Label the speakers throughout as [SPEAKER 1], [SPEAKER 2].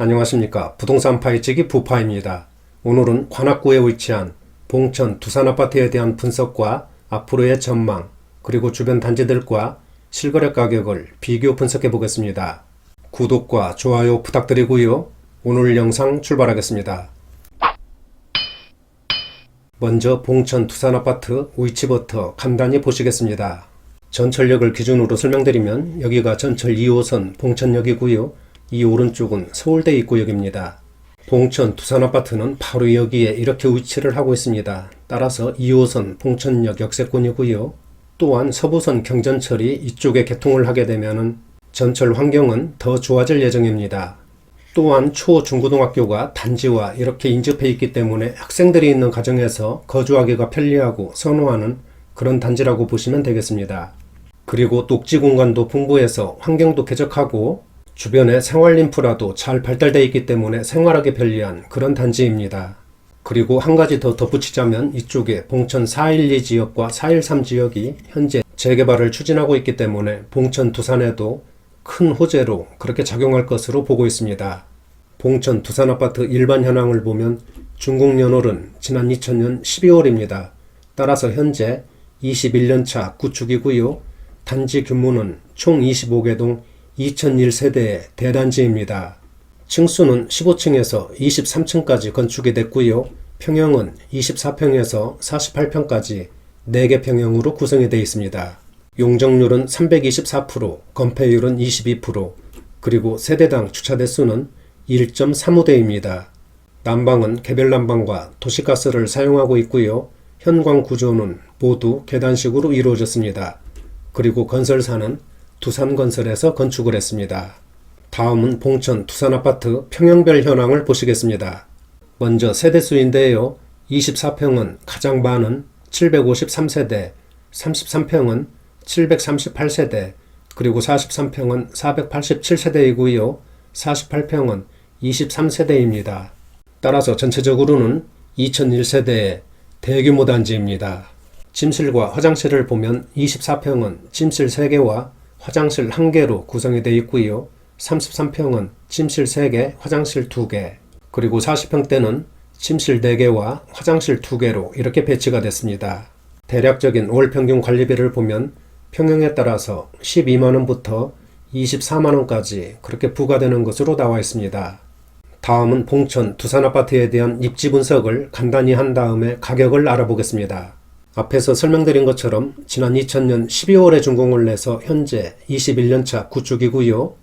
[SPEAKER 1] 안녕하십니까. 부동산 파이치기 부파입니다. 오늘은 관악구에 위치한 봉천 두산 아파트에 대한 분석과 앞으로의 전망, 그리고 주변 단지들과 실거래 가격을 비교 분석해 보겠습니다. 구독과 좋아요 부탁드리고요. 오늘 영상 출발하겠습니다. 먼저 봉천 두산 아파트 위치부터 간단히 보시겠습니다. 전철역을 기준으로 설명드리면 여기가 전철 2호선 봉천역이고요. 이 오른쪽은 서울대 입구역입니다. 봉천 두산아파트는 바로 여기에 이렇게 위치를 하고 있습니다. 따라서 2호선 봉천역 역세권이고요. 또한 서부선 경전철이 이쪽에 개통을 하게 되면 전철 환경은 더 좋아질 예정입니다. 또한 초, 중고등학교가 단지와 이렇게 인접해 있기 때문에 학생들이 있는 가정에서 거주하기가 편리하고 선호하는 그런 단지라고 보시면 되겠습니다. 그리고 녹지 공간도 풍부해서 환경도 쾌적하고 주변에 생활 인프라도 잘 발달되어 있기 때문에 생활하기 편리한 그런 단지입니다. 그리고 한 가지 더 덧붙이자면 이쪽에 봉천 412 지역과 413 지역이 현재 재개발을 추진하고 있기 때문에 봉천 두산에도 큰 호재로 그렇게 작용할 것으로 보고 있습니다. 봉천 두산 아파트 일반 현황을 보면 중국 연월은 지난 2000년 12월입니다. 따라서 현재 21년차 구축이고요. 단지 규모는 총 25개 동 2001 세대의 대단지입니다. 층수는 15층에서 23층까지 건축이 됐고요. 평형은 24평에서 48평까지 4개 평형으로 구성이 되어 있습니다. 용적률은 324%, 건폐율은 22%, 그리고 세대당 주차 대수는 1.35대입니다. 난방은 개별 난방과 도시가스를 사용하고 있고요. 현관 구조는 모두 계단식으로 이루어졌습니다. 그리고 건설사는 두산건설에서 건축을 했습니다. 다음은 봉천 두산아파트 평형별 현황을 보시겠습니다. 먼저 세대수인데요. 24평은 가장 많은 753세대, 33평은 738세대, 그리고 43평은 487세대이고요. 48평은 23세대입니다. 따라서 전체적으로는 2001세대의 대규모 단지입니다. 침실과 화장실을 보면 24평은 침실 3개와 화장실 1개로 구성이 되어 있고요. 33평은 침실 3개, 화장실 2개, 그리고 40평대는 침실 4개와 화장실 2개로 이렇게 배치가 됐습니다. 대략적인 월 평균 관리비를 보면 평형에 따라서 12만원부터 24만원까지 그렇게 부과되는 것으로 나와 있습니다. 다음은 봉천 두산아파트에 대한 입지 분석을 간단히 한 다음에 가격을 알아보겠습니다. 앞에서 설명드린 것처럼 지난 2000년 12월에 준공을 내서 현재 21년차 구축이고요.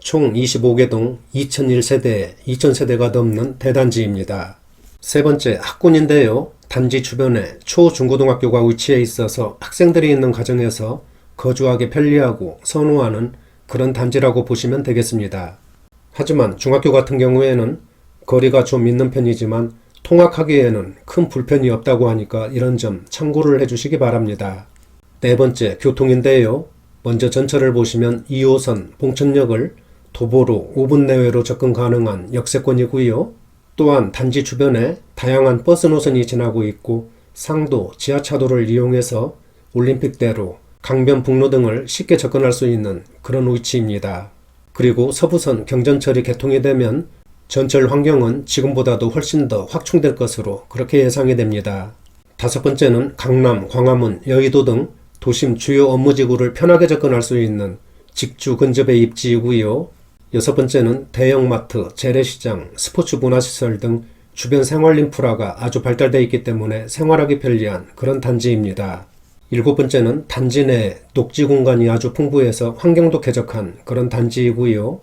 [SPEAKER 1] 총 25개 동 2001세대, 2000세대가 넘는 대단지입니다. 세 번째 학군인데요. 단지 주변에 초, 중고등학교가 위치해 있어서 학생들이 있는 가정에서 거주하기 편리하고 선호하는 그런 단지라고 보시면 되겠습니다. 하지만 중학교 같은 경우에는 거리가 좀 있는 편이지만 통학하기에는 큰 불편이 없다고 하니까 이런 점 참고를 해주시기 바랍니다. 네 번째 교통인데요. 먼저 전철을 보시면 2호선 봉천역을 도보로 5분 내외로 접근 가능한 역세권이고요. 또한 단지 주변에 다양한 버스 노선이 지나고 있고 상도, 지하차도를 이용해서 올림픽대로, 강변북로 등을 쉽게 접근할 수 있는 그런 위치입니다. 그리고 서부선 경전철이 개통이 되면 전철 환경은 지금보다도 훨씬 더 확충될 것으로 그렇게 예상이 됩니다. 다섯 번째는 강남, 광화문, 여의도 등 도심 주요 업무지구를 편하게 접근할 수 있는 직주 근접의 입지이고요. 여섯 번째는 대형마트, 재래시장, 스포츠 문화시설 등 주변 생활 인프라가 아주 발달되어 있기 때문에 생활하기 편리한 그런 단지입니다. 일곱 번째는 단지 내 녹지 공간이 아주 풍부해서 환경도 쾌적한 그런 단지이고요.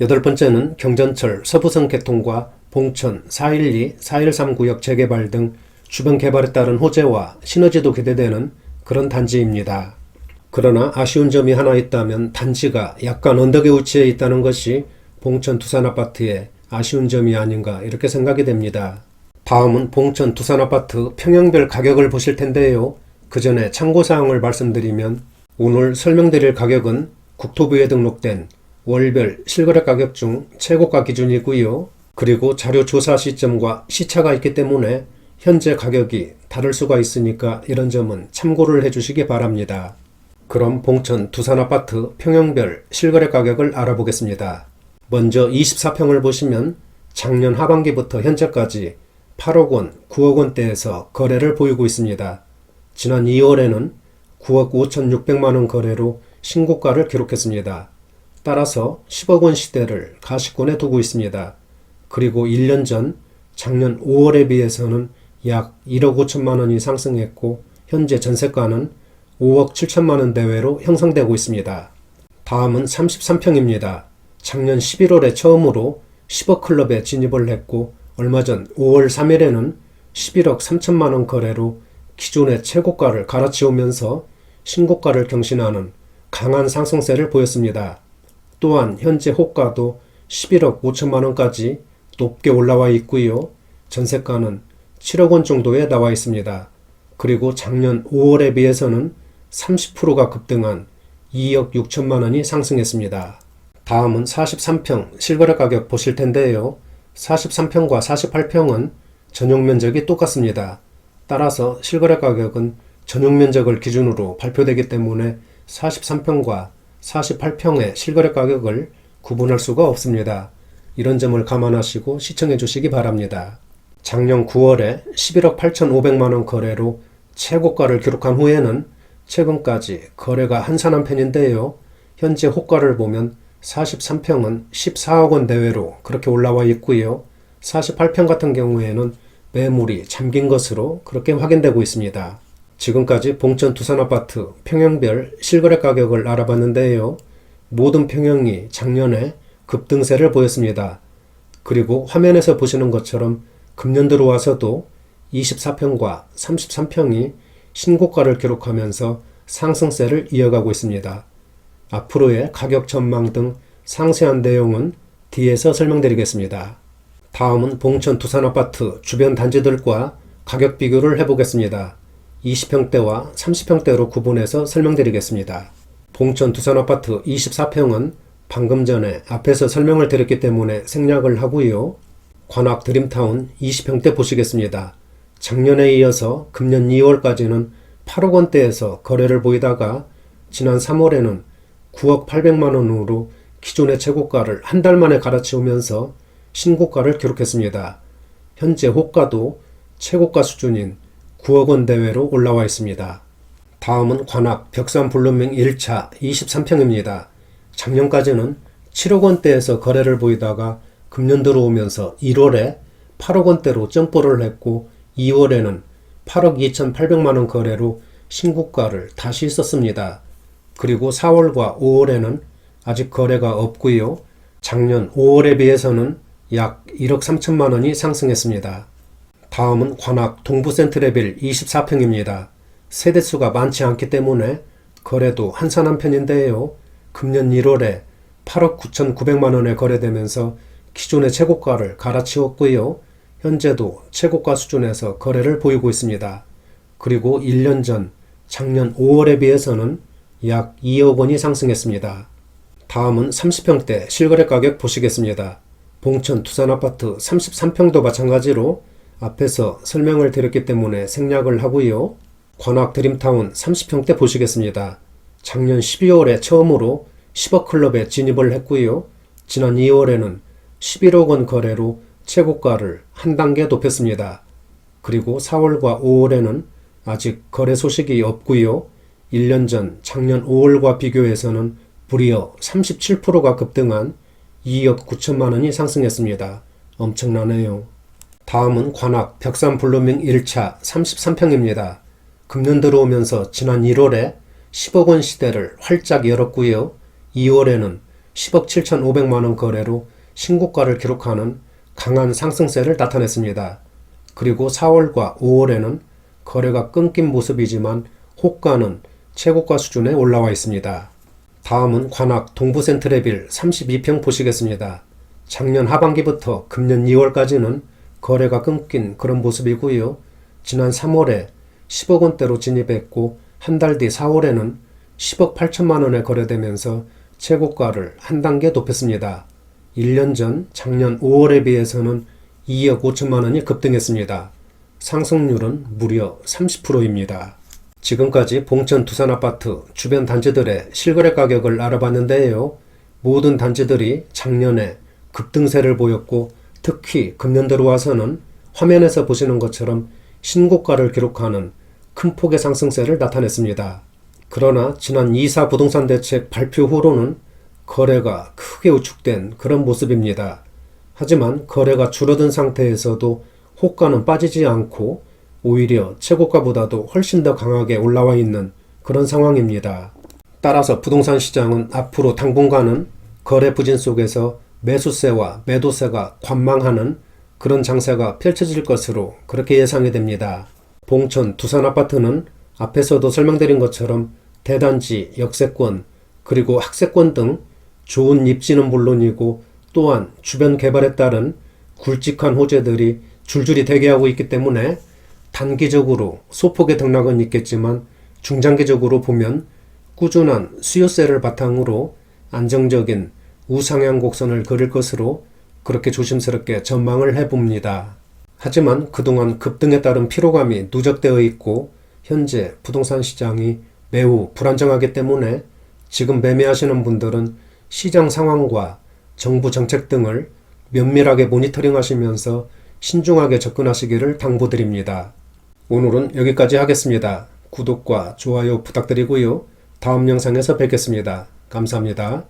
[SPEAKER 1] 여덟 번째는 경전철 서부선 개통과 봉천 412, 413 구역 재개발 등 주변 개발에 따른 호재와 시너지도 기대되는 그런 단지입니다. 그러나 아쉬운 점이 하나 있다면 단지가 약간 언덕에 위치해 있다는 것이 봉천 두산 아파트의 아쉬운 점이 아닌가 이렇게 생각이 됩니다. 다음은 봉천 두산 아파트 평형별 가격을 보실 텐데요. 그 전에 참고사항을 말씀드리면 오늘 설명드릴 가격은 국토부에 등록된 월별 실거래 가격 중 최고가 기준이고요. 그리고 자료 조사 시점과 시차가 있기 때문에 현재 가격이 다를 수가 있으니까 이런 점은 참고를 해주시기 바랍니다. 그럼 봉천 두산 아파트 평형별 실거래 가격을 알아보겠습니다. 먼저 24평을 보시면 작년 하반기부터 현재까지 8억 원, 9억 원대에서 거래를 보이고 있습니다. 지난 2월에는 9억 5,600만 원 거래로 신고가를 기록했습니다. 따라서 10억 원 시대를 가시권에 두고 있습니다. 그리고 1년 전 작년 5월에 비해서는 약 1억 5천만 원이 상승했고 현재 전세가는 5억 7천만 원 대외로 형성되고 있습니다. 다음은 33평입니다. 작년 11월에 처음으로 10억 클럽에 진입을 했고 얼마 전 5월 3일에는 11억 3천만 원 거래로 기존의 최고가를 갈아치우면서 신고가를 경신하는 강한 상승세를 보였습니다. 또한 현재 호가도 11억 5천만 원까지 높게 올라와 있고요. 전세가는 7억 원 정도에 나와 있습니다. 그리고 작년 5월에 비해서는 30%가 급등한 2억 6천만 원이 상승했습니다. 다음은 43평 실거래 가격 보실 텐데요. 43평과 48평은 전용 면적이 똑같습니다. 따라서 실거래 가격은 전용 면적을 기준으로 발표되기 때문에 43평과 48평의 실거래 가격을 구분할 수가 없습니다. 이런 점을 감안하시고 시청해 주시기 바랍니다. 작년 9월에 11억 8,500만 원 거래로 최고가를 기록한 후에는 최근까지 거래가 한산한 편인데요. 현재 호가를 보면 43평은 14억 원 내외로 그렇게 올라와 있고요. 48평 같은 경우에는 매물이 잠긴 것으로 그렇게 확인되고 있습니다. 지금까지 봉천 두산아파트 평형별 실거래 가격을 알아봤는데요. 모든 평형이 작년에 급등세를 보였습니다. 그리고 화면에서 보시는 것처럼 금년 들어와서도 24평과 33평이 신고가를 기록하면서 상승세를 이어가고 있습니다. 앞으로의 가격 전망 등 상세한 내용은 뒤에서 설명드리겠습니다. 다음은 봉천 두산아파트 주변 단지들과 가격 비교를 해보겠습니다. 20평대와 30평대로 구분해서 설명드리겠습니다. 봉천 두산아파트 24평은 방금 전에 앞에서 설명을 드렸기 때문에 생략을 하고요. 관악 드림타운 20평대 보시겠습니다. 작년에 이어서 금년 2월까지는 8억 원대에서 거래를 보이다가 지난 3월에는 9억 800만 원으로 기존의 최고가를 한 달 만에 갈아치우면서 신고가를 기록했습니다. 현재 호가도 최고가 수준인 9억 원 대외로 올라와 있습니다. 다음은 관악 벽산 블루밍 1차 23평입니다. 작년까지는 7억 원대에서 거래를 보이다가 금년 들어오면서 1월에 8억 원대로 점프를 했고 2월에는 8억 2,800만 원 거래로 신고가를 다시 썼습니다. 그리고 4월과 5월에는 아직 거래가 없고요. 작년 5월에 비해서는 약 1억 3천만 원이 상승했습니다. 다음은 관악 동부 센트레빌 24평입니다. 세대수가 많지 않기 때문에 거래도 한산한 편인데요. 금년 1월에 8억 9,900만 원에 거래되면서 기존의 최고가를 갈아치웠고요. 현재도 최고가 수준에서 거래를 보이고 있습니다. 그리고 1년 전 작년 5월에 비해서는 약 2억 원이 상승했습니다. 다음은 30평대 실거래 가격 보시겠습니다. 봉천 두산아파트 33평도 마찬가지로 앞에서 설명을 드렸기 때문에 생략을 하고요. 관악 드림타운 30평대 보시겠습니다. 작년 12월에 처음으로 10억 클럽에 진입을 했고요. 지난 2월에는 11억 원 거래로 최고가를 한 단계 높였습니다. 그리고 4월과 5월에는 아직 거래 소식이 없고요. 1년 전 작년 5월과 비교해서는 무려 37%가 급등한 2억 9천만 원이 상승했습니다. 엄청나네요. 다음은 관악 벽산 블루밍 1차 33평입니다. 금년 들어오면서 지난 1월에 10억 원 시대를 활짝 열었고요. 2월에는 10억 7천5백만 원 거래로 신고가를 기록하는 강한 상승세를 나타냈습니다. 그리고 4월과 5월에는 거래가 끊긴 모습이지만 호가는 최고가 수준에 올라와 있습니다. 다음은 관악 동부 센트레빌 32평 보시겠습니다. 작년 하반기부터 금년 2월까지는 거래가 끊긴 그런 모습이고요. 지난 3월에 10억 원대로 진입했고 한 달 뒤 4월에는 10억 8천만 원에 거래되면서 최고가를 한 단계 높였습니다. 1년 전 작년 5월에 비해서는 2억 5천만 원이 급등했습니다. 상승률은 무려 30%입니다. 지금까지 봉천 두산 아파트 주변 단지들의 실거래 가격을 알아봤는데요. 모든 단지들이 작년에 급등세를 보였고 특히 금년 들어와서는 화면에서 보시는 것처럼 신고가를 기록하는 큰 폭의 상승세를 나타냈습니다. 그러나 지난 2사 부동산 대책 발표 후로는 거래가 크게 우축된 그런 모습입니다. 하지만 거래가 줄어든 상태에서도 호가는 빠지지 않고 오히려 최고가보다도 훨씬 더 강하게 올라와 있는 그런 상황입니다. 따라서 부동산 시장은 앞으로 당분간은 거래 부진 속에서 매수세와 매도세가 관망하는 그런 장세가 펼쳐질 것으로 그렇게 예상이 됩니다. 봉천 두산 아파트는 앞에서도 설명드린 것처럼 대단지, 역세권, 그리고 학세권 등 좋은 입지는 물론이고 또한 주변 개발에 따른 굵직한 호재들이 줄줄이 대기하고 있기 때문에 단기적으로 소폭의 등락은 있겠지만 중장기적으로 보면 꾸준한 수요세를 바탕으로 안정적인 우상향 곡선을 그릴 것으로 그렇게 조심스럽게 전망을 해봅니다. 하지만 그동안 급등에 따른 피로감이 누적되어 있고 현재 부동산 시장이 매우 불안정하기 때문에 지금 매매하시는 분들은 시장 상황과 정부 정책 등을 면밀하게 모니터링 하시면서 신중하게 접근하시기를 당부드립니다. 오늘은 여기까지 하겠습니다. 구독과 좋아요 부탁드리고요. 다음 영상에서 뵙겠습니다. 감사합니다.